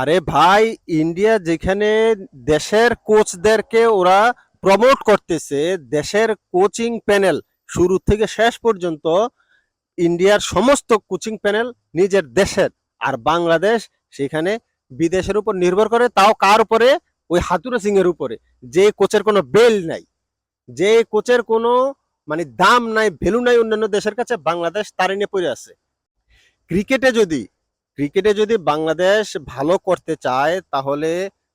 আরে ভাই ইন্ডিয়া যেখানে দেশের কোচদেরকে ওরা প্রমোট করতেছে, দেশের কোচিং প্যানেল শুরু থেকে শেষ পর্যন্ত ইন্ডিয়ার সমস্ত কোচিং প্যানেল নিজের দেশের। আর বাংলাদেশ সেখানে বিদেশের উপর নির্ভর করে, তাও কার উপরে? ওই হাতুরা সিং এর উপরে। যে কোচের কোনো বেল নাই, যে কোচের কোনো মানে দাম নাই ভ্যালু নাই অন্যান্য দেশের কাছে, বাংলাদেশ তারই নিয়ে পড়ে আছে। ক্রিকেটে যদি ক্রিকেটে যদি বাংলাদেশ ভালো করতে চায়, তাহলে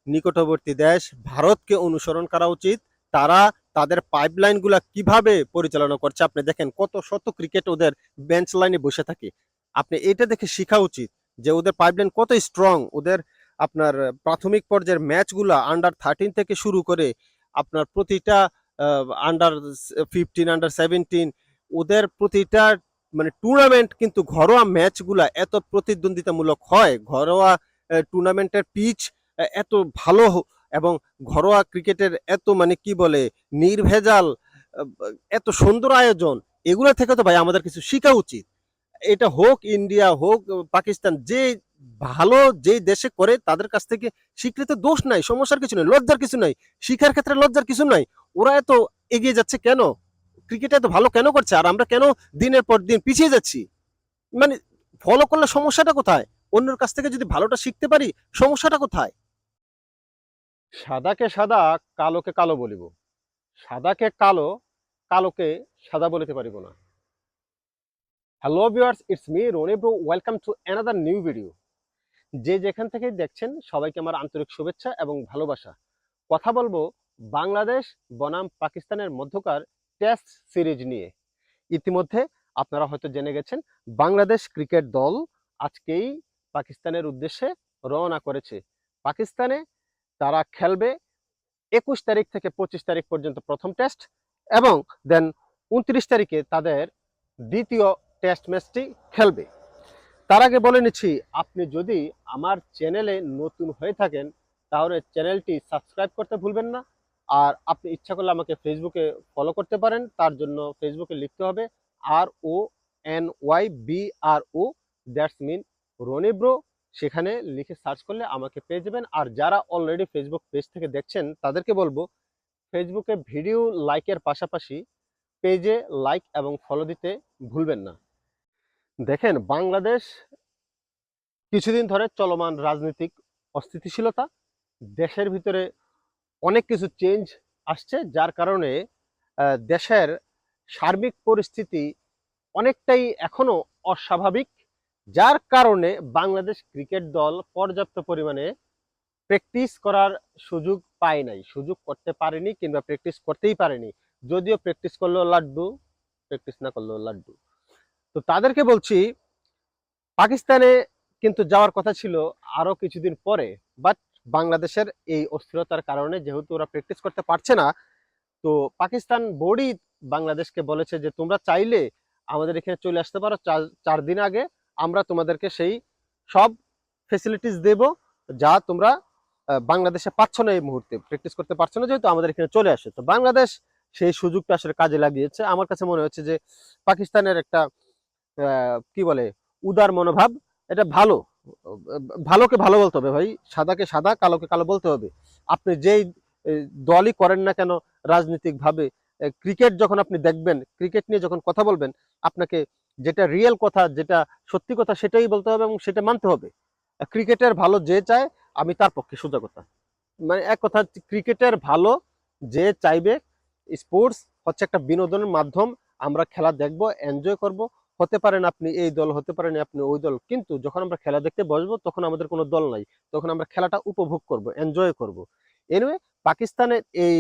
নিকটবর্তী দেশ ভারতকে অনুসরণ করা উচিত। তারা তাদের পাইপলাইনগুলা কীভাবে পরিচালনা করছে আপনি দেখেন, কত শত ক্রিকেট ওদের বেঞ্চ লাইনে বসে থাকে। আপনি এটা দেখে শেখা উচিত যে ওদের পাইপলাইন কত স্ট্রং ওদের আপনার প্রাথমিক পর্যায়ের ম্যাচগুলা আন্ডার থার্টিন থেকে শুরু করে আপনার প্রতিটা আন্ডার ফিফটিন আন্ডার সেভেন্টিন ওদের প্রতিটা মানে টুর্নামেন্ট কিন্তু ঘরোয়া ম্যাচগুলা এত প্রতিদ্বন্দ্বিতামূলক হয়। ঘরোয়া টুর্নামেন্টের পিচ এত ভালো এবং ঘরোয়া ক্রিকেটের এত মানে কি বলে, নির্ভেজাল এত সুন্দর আয়োজন, এগুলো থেকে তো ভাই আমাদের কিছু শেখা উচিত। এটা হোক ইন্ডিয়া হোক পাকিস্তান, যে ভালো, যে দেশে করে তাদের কাছ থেকে স্বীকৃত দোষ নাই, সমস্যার কিছু নাই, লজ্জার কিছু নাই শিক্ষার ক্ষেত্রে লজ্জার কিছু নাই, ওরা এত এগিয়ে যাচ্ছে কেন? ক্রিকেট এত ভালো কেন করছে? আর আমরা কেন দিনের পর দিন পিছিয়ে যাচ্ছি? মানে ফলো করলে সমস্যাটা কোথায়? অন্যের কাছ থেকে যদি ভালোটা শিখতে পারি, সমস্যাটা কোথায়? সাদাকে সাদা, কালোকে কালো বলিব। সাদাকে কালো, কালোকে সাদা বলিতে পারিব না। Hello viewers it's me Roni bro welcome to another new video যে যেখান থেকে দেখছেন, সবাইকে আমার আন্তরিক শুভেচ্ছা এবং ভালোবাসা। কথা বলব বাংলাদেশ, বনাম, পাকিস্তানের মধ্যকার টেস্ট সিরিজ নিয়ে। ইতিমধ্যে আপনারা হয়তো জেনে গেছেন, বাংলাদেশ ক্রিকেট দল আজকেই পাকিস্তানের উদ্দেশ্যে রওনা করেছে। পাকিস্তানে তারা খেলবে একুশ তারিখ থেকে পঁচিশ তারিখ পর্যন্ত প্রথম টেস্ট এবং দেন উনত্রিশ তারিখে তাদের দ্বিতীয় টেস্ট ম্যাচটি খেলবে। তার আগে বলে নিচ্ছি, আপনি যদি আমার চ্যানেলে নতুন হয়ে থাকেন, তাহলে চ্যানেলটি সাবস্ক্রাইব করতে ভুলবেন না। আর আপনি ইচ্ছা করলে আমাকে ফেসবুকে ফলো করতে পারেন, তার জন্য ফেসবুকে লিখতে হবে R O N Y B R O that's mean Roni bro সেখানে লিখে সার্চ করলে আমাকে পেয়ে যাবেন। আর যারা অলরেডি ফেসবুক পেজ থেকে দেখছেন, তাদেরকে বলব ফেসবুকে ভিডিও লাইকের পাশাপাশি পেজে লাইক এবং ফলো দিতে ভুলবেন না। দেখেন, বাংলাদেশ কিছুদিন ধরে চলমান রাজনৈতিক অস্থিতিশীলতা, দেশের ভিতরে অনেক কিছু চেঞ্জ আসছে, যার কারণে দেশের সার্বিক পরিস্থিতি অনেকটাই এখনও অস্বাভাবিক, যার কারণে বাংলাদেশ ক্রিকেট দল পর্যাপ্ত পরিমাণে প্র্যাকটিস করার সুযোগ পায় নাই। সুযোগ করতে পারেনি কিংবা প্র্যাকটিস করতেই পারেনি। যদিও প্র্যাকটিস করলেও লাড্ডু প্র্যাকটিস না করলেও লাড্ডু। তো তাদেরকে বলছি, পাকিস্তানে কিন্তু যাওয়ার কথা ছিল আরও কিছুদিন পরে বাট বাংলাদেশের এই অস্থিরতার কারণে যেহেতু ওরা প্র্যাকটিস করতে পারছে না, তো পাকিস্তান বোর্ডই বাংলাদেশকে বলেছে যে, তোমরা চাইলে আমাদের এখানে চলে আসতে পারো, চার দিন আগে আমরা তোমাদেরকে সেই সব ফেসিলিটিস দেব যা তোমরা বাংলাদেশে পাচ্ছ না এই মুহূর্তে প্র্যাকটিস করতে পারছ না যেহেতু আমাদের এখানে চলে আসে। তো বাংলাদেশ সেই সুযোগটা আসলে কাজে লাগিয়েছে। আমার কাছে মনে হচ্ছে যে, পাকিস্তানের একটা কি বলে, উদার মনোভাব, এটা ভালো। ভালোকে ভালো বলতে হবে ভাই, সাদাকে সাদা, কালোকে কালো বলতে হবে। আপনি যেই দলই করেন না কেন, রাজনৈতিকভাবে ক্রিকেট যখন আপনি দেখবেন, ক্রিকেট নিয়ে যখন কথা বলবেন, আপনাকে যেটা রিয়েল কথা, যেটা সত্যি কথা, সেটাই বলতে হবে এবং সেটা মানতে হবে। ক্রিকেটের ভালো যে চায়, আমি তার পক্ষে সোজা কথা। মানে এক কথা ক্রিকেটের ভালো যে চাইবে স্পোর্টস হচ্ছে একটা বিনোদনের মাধ্যম, আমরা খেলা দেখব এনজয় করব হতে পারেন আপনি এই দল, হতে পারেন আপনি ওই দল। কিন্তু যখন আমরা খেলা দেখতে বসবো, তখন আমাদের কোনো দল নাই। তখন আমরা খেলাটা উপভোগ করব এনজয় করব। এনিওয়ে পাকিস্তানের এই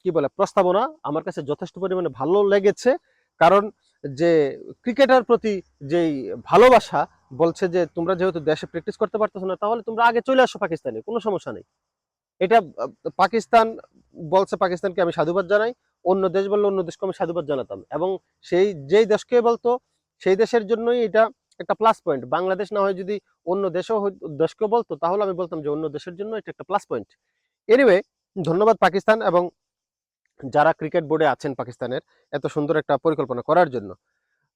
কি বলে, প্রস্তাবনা আমার কাছে যথেষ্ট পরিমাণে ভালো লেগেছে। কারণ যে ক্রিকেটের প্রতি যেই ভালোবাসা, বলছে যে তোমরা যেহেতু দেশে প্র্যাকটিস করতে পারতেছো না, তাহলে তোমরা আগে চলে আসো পাকিস্তানে, কোনো সমস্যা নেই। এটা পাকিস্তান বলছে পাকিস্তানকে আমি সাধুবাদ জানাই। অন্য দেশ বললে অন্য দেশকে আমি সাধুবাদ জানাতাম। এবং সেই, যেই দেশকে বলতো, সেই দেশের জন্যই এটা একটা প্লাস পয়েন্ট বাংলাদেশ না হয় যদি অন্য দেশও দেশকেও বলতো, তাহলে আমি বলতাম যে অন্য দেশের জন্য এটা একটা প্লাস পয়েন্ট এনিওয়ে ধন্যবাদ পাকিস্তান এবং যারা ক্রিকেট বোর্ডে আছেন পাকিস্তানের, এত সুন্দর একটা পরিকল্পনা করার জন্য।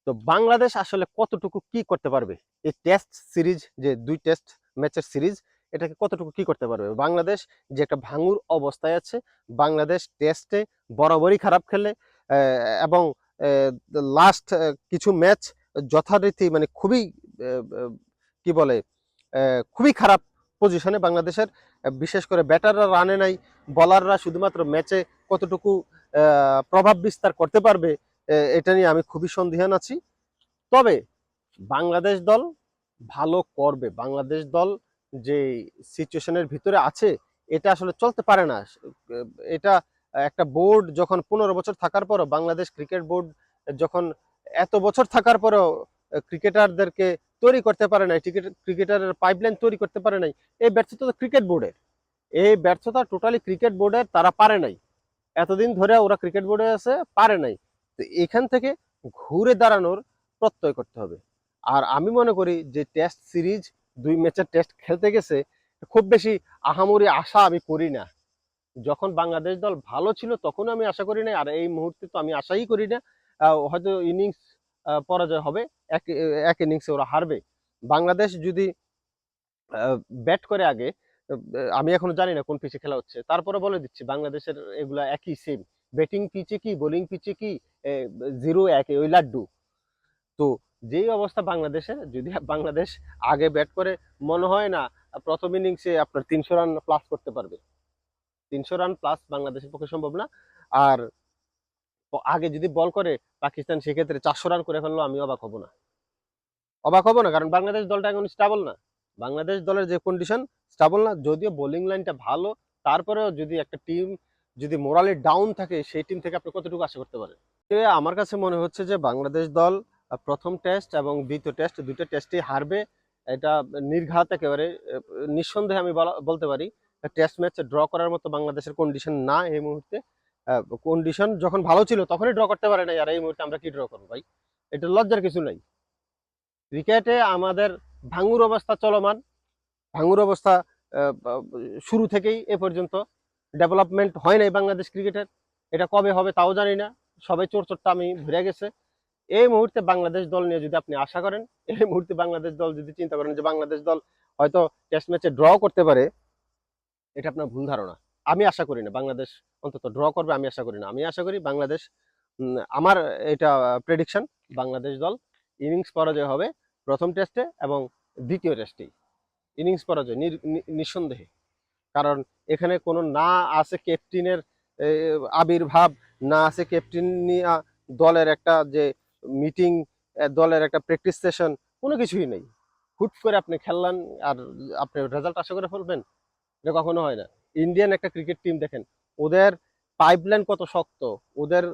তো বাংলাদেশ আসলে কতটুকু কি করতে পারবে? এই টেস্ট সিরিজ যে দুই টেস্ট ম্যাচের সিরিজ এটাকে কতটুকু কি করতে পারবে? বাংলাদেশ যে একটা ভাঙুর অবস্থায় আছে, বাংলাদেশ টেস্টে বরাবরই খারাপ খেলে এবং লাস্ট কিছু ম্যাচ যথারীতি মানে খুবই কি বলে খুবই খারাপ পজিশনে বাংলাদেশের বিশেষ করে ব্যাটাররা রানে নাই বলাররা শুধুমাত্র ম্যাচে কতটুকু প্রভাব বিস্তার করতে পারবে এটা নিয়ে আমি খুবই সন্দিহান আছি। তবে বাংলাদেশ দল ভালো করবে, বাংলাদেশ দল যে সিচুয়েশনের ভিতরে আছে, এটা আসলে চলতে পারে না। এটা একটা বোর্ড যখন পনেরো বছর থাকার পরও, বাংলাদেশ ক্রিকেট বোর্ড যখন এত বছর থাকার পরেও ক্রিকেটারদেরকে তৈরি করতে পারে নাই ক্রিকেট ক্রিকেটারের পাইপলাইন তৈরি করতে পারে নাই, এই ব্যর্থতা তো ক্রিকেট বোর্ডের এই ব্যর্থতা টোটালি ক্রিকেট বোর্ডের তারা পারে নাই। এতদিন ধরে ওরা ক্রিকেট বোর্ডে আছে, পারে নাই। তো এখান থেকে ঘুরে দাঁড়ানোর প্রত্যয় করতে হবে। আর আমি মনে করি যে টেস্ট সিরিজ দুই ম্যাচের টেস্ট খেলতে গেছে, খুব বেশি আহামরি আশা আমি করি না। যখন বাংলাদেশ দল ভালো ছিল তখন আমি আশা করি না আর এই মুহূর্তে তো আমি আশাই করি না হয়তো ইনিংস পরাজয় হবে, এক এক ইনিংসে ওরা হারবে। বাংলাদেশ যদি ব্যাট করে আগে আমি এখনও জানি না কোন পিচে খেলা হচ্ছে, তারপরে বলে দিচ্ছি, বাংলাদেশের এগুলা একই সেম ব্যাটিং পিচে কি বোলিং পিচে কি জিরো এক, ওই লাড্ডু। তো যেই অবস্থা বাংলাদেশের যদি বাংলাদেশ আগে ব্যাট করে, মনে হয় না প্রথম ইনিংসে আপনার তিনশো রান প্লাস করতে পারবে। তিনশো রান প্লাস বাংলাদেশের পক্ষে সম্ভব না। আর আগে যদি বল করে, পাকিস্তান সেক্ষেত্রে চারশো রান করে ফেলল, আমি অবাক হব না। অবাক হব না, কারণ বাংলাদেশ দলটা এখন স্টাবল না। বাংলাদেশ দলের যে কন্ডিশন স্টাবল না, যদিও বোলিং লাইনটা ভালো, তারপরেও যদি একটা টিম যদি মোরালি ডাউন থাকে, সেই টিম থেকে আপনি কতটুকু আশা করতে পারেন? আমার কাছে মনে হচ্ছে যে বাংলাদেশ দল প্রথম টেস্ট এবং দ্বিতীয় টেস্ট দুটো টেস্টই হারবে। এটা নির্ঘাত একেবারে নিঃসন্দেহে আমি বলা- বলতে পারি টেস্ট ম্যাচ ড্র করার মতো বাংলাদেশের কন্ডিশন না এই মুহূর্তে। কন্ডিশন যখন ভালো ছিল তখনই ড্র করতে পারে না আর এই মুহূর্তে আমরা কি ড্র করব ভাই? এটা লজ্জার কিছু নাই। ক্রিকেটে আমাদের ভাঙুর অবস্থা চলমান। ভাঙুর অবস্থা শুরু থেকেই এ পর্যন্ত ডেভেলপমেন্ট হয় নাই বাংলাদেশ ক্রিকেটের এটা কবে হবে তাও জানি না। সবাই চোর চোরটা আমি ভরে গেছে। এই মুহূর্তে বাংলাদেশ দল নিয়ে যদি আপনি আশা করেন, এই মুহূর্তে বাংলাদেশ দল যদি চিন্তা করেন যে বাংলাদেশ দল হয়তো টেস্ট ম্যাচে ড্র করতে পারে, এটা আপনার ভুল ধারণা। আমি আশা করি না, বাংলাদেশ অন্তত ড্র করবে, আমি আশা করি না। আমি আশা করি বাংলাদেশ আমার এটা প্রেডিকশন বাংলাদেশ দল ইনিংস পরাজয় হবে প্রথম টেস্টে এবং দ্বিতীয় টেস্টেই ইনিংস পরাজয় নিঃসন্দেহে। কারণ এখানে কোনো না আছে ক্যাপ্টেনের আবির্ভাব, না আছে ক্যাপ্টেন নিয়ে দলের একটা যে মিটিং দলের একটা প্র্যাকটিস সেশন কোনো কিছুই নেই। হুট করে আপনি খেললেন আর আপনি রেজাল্ট আশা করে ফেলবেন, এটা কখনো হয় না। ইন্ডিয়ান একটা ক্রিকেট টিম দেখেন, ওদের পাইপলাইন কত শক্ত, ওদের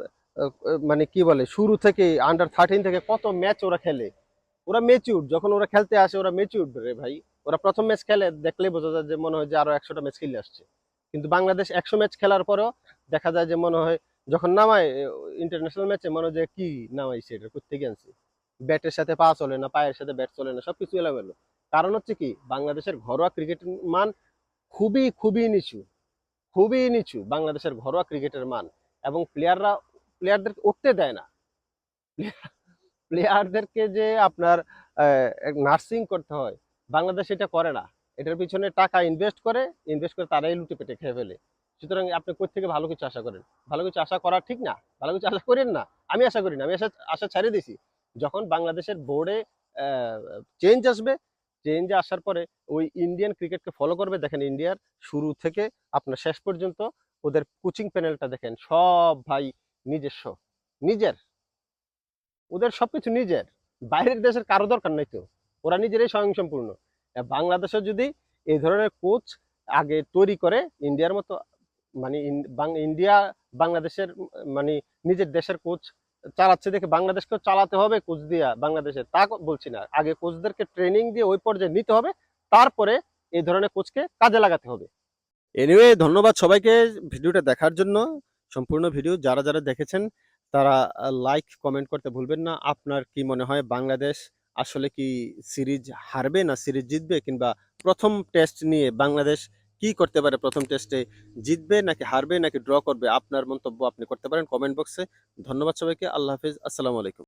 মানে কি বলে, শুরু থেকে আন্ডার থার্টিন থেকে কত ম্যাচ ওরা খেলে। ওরা মেচিউর যখন ওরা খেলতে আসে, ওরা মেচিউর রে ভাই। ওরা প্রথম ম্যাচ খেলে, দেখলেই বোঝা যায় যে মনে হয় যে আরও একশোটা ম্যাচ খেলে আসছে। কিন্তু বাংলাদেশ একশো ম্যাচ খেলার পরেও দেখা যায় যে মনে হয় যখন নামায় ইন্টারন্যাশনাল ম্যাচে মনে যে কি নামাইছে, এটা করতে গেছে ব্যাটের সাথে পা চলে না, পায়ের সাথে ব্যাট চলে না, সবকিছু এলোমেলো। কারণ হচ্ছে কি, বাংলাদেশের ঘরোয়া ক্রিকেটের মান খুবই খুবই নিচু। খুবই নিচু বাংলাদেশের ঘরোয়া ক্রিকেটের মান। এবং প্লেয়াররা প্লেয়ারদেরকে উঠতে দেয় না। প্লেয়ারদেরকে যে আপনার নার্সিং করতে হয়, বাংলাদেশ এটা করে না। এটার পিছনে টাকা ইনভেস্ট করে ইনভেস্ট করে তারাই লুটে পেটে খেয়ে ফেলে। সুতরাং আপনি কোথা থেকে ভালো কিছু আশা করেন? ভালো কিছু আশা করা ঠিক না? ভালো কিছু আশা করেন না? আমি আশা করি না। আমি আশা আশা ছাড়িয়ে দিছি যখন বাংলাদেশের বোর্ডে চেঞ্জ আসবে চেঞ্জ আসার পরে ওই ইন্ডিয়ান ক্রিকেটকে ফলো করবে। দেখেন ইন্ডিয়ার শুরু থেকে আপনার শেষ পর্যন্ত ওদের কোচিং প্যানেলটা দেখেন, সব ভাই নিজস্ব। নিজের। ওদের সবকিছু নিজের। বাইরের দেশের কারও দরকার নাই তো। ওরা নিজেরাই স্বয়ংসম্পূর্ণ। বাংলাদেশে যদি এই ধরনের কোচ আগে তৈরি করে ইন্ডিয়ার মতো মানে ইন- ইন্ডিয়া বাংলাদেশের মানে নিজের দেশের কোচ চালাচ্ছে দেখে বাংলাদেশকেও চালাতে হবে কোচ দিয়া বাংলাদেশে। তা বলছি না। আগে কোচদেরকে ট্রেনিং দিয়ে ওই পর্যায়ে নিতে হবে, তারপরে এই ধরনের কোচকে কাজে লাগাতে হবে। এনিওয়ে ধন্যবাদ সবাইকে ভিডিওটা দেখার জন্য। সম্পূর্ণ ভিডিও যারা যারা দেখেছেন, তারা লাইক কমেন্ট করতে ভুলবেন না। আপনার কি মনে হয় বাংলাদেশ আসলে কি সিরিজ হারবে না সিরিজ জিতবে কিংবা প্রথম টেস্ট নিয়ে বাংলাদেশ কি করতে পারে প্রথম টেস্টে জিতবে নাকি হারবে নাকি ড্র করবে? আপনার মন্তব্য আপনি করতে পারেন কমেন্ট বক্সে ধন্যবাদ সবাইকে, আল্লাহ হাফিজ, আসসালামু আলাইকুম।